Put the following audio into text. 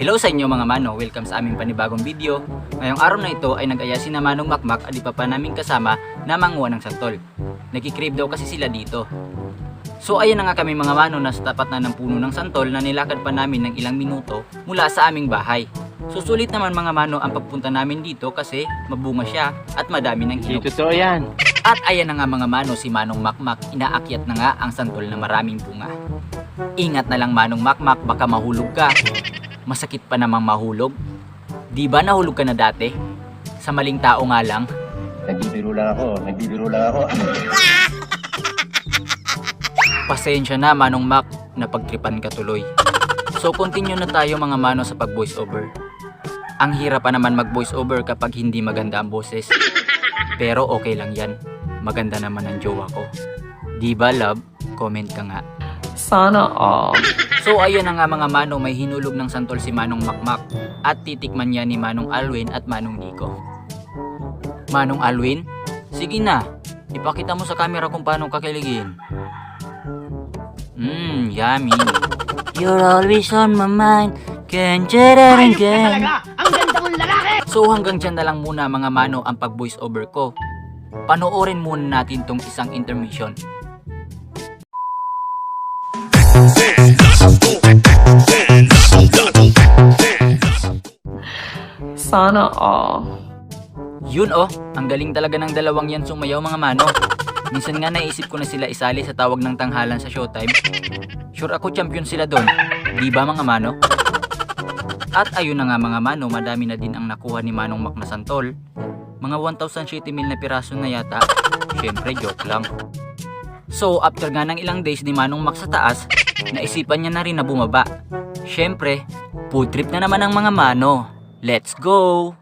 Hello sa inyo mga mano, welcome sa aming panibagong video. Ngayong araw na ito ay nag-aya si na Manong Makmak at di pa pa namin kasama na manguha ng santol. Nagkikrave daw kasi sila dito. So ayan na nga kami mga mano na sa tapat na ng puno ng santol na nilakad pa namin ng ilang minuto mula sa aming bahay. Susulit naman mga mano ang pagpunta namin dito kasi mabunga siya at madami ng hinog. Totoo yan. At ayan na nga mga mano si Manong Makmak, inaakyat na nga ang santol na maraming bunga. Ingat na lang Manong Makmak, baka mahulog ka. Masakit pa namang mahulog. Di ba nahulog ka na dati? Sa maling tao nga lang. Nagbibiro lang ako, nagbibiro lang ako. Pasensya na Manong Mak, napagtripan ka tuloy. So continue na tayo mga mano sa pag voice over. Ang hirap pa naman mag voice over kapag hindi maganda ang boses. Pero okay lang yan. Maganda naman ang jowa ko. Di ba love? Comment ka nga. Sana all. So ayun na nga mga mano, may hinulog ng santol si Manong Makmak at titikman niya ni Manong Alwin at Manong Nico. Manong Alwin, sige na, ipakita mo sa camera kung paano kakiligin. Mmm, yummy. You're always on my mind, can again. Ang ganda mong lalaki! So hanggang dyan na lang muna mga mano ang pag voice over ko. Panoorin muna natin tong isang intermission. Sana all. Yun oh, ang galing talaga ng dalawang yan sumayaw mga mano. Minsan nga naisip ko na sila isali sa tawag ng tanghalan sa showtime. Sure ako champion sila doon. Di ba mga mano? At ayun na nga mga mano, madami na din ang nakuha ni Manong Mac. Mga 1,070 mil na piraso na yata. Siyempre, joke lang. So, after nga ng ilang days ni Manong Mac sa taas, naisipan niya na rin na bumaba. Siyempre, food trip na naman ang mga mano. Let's go!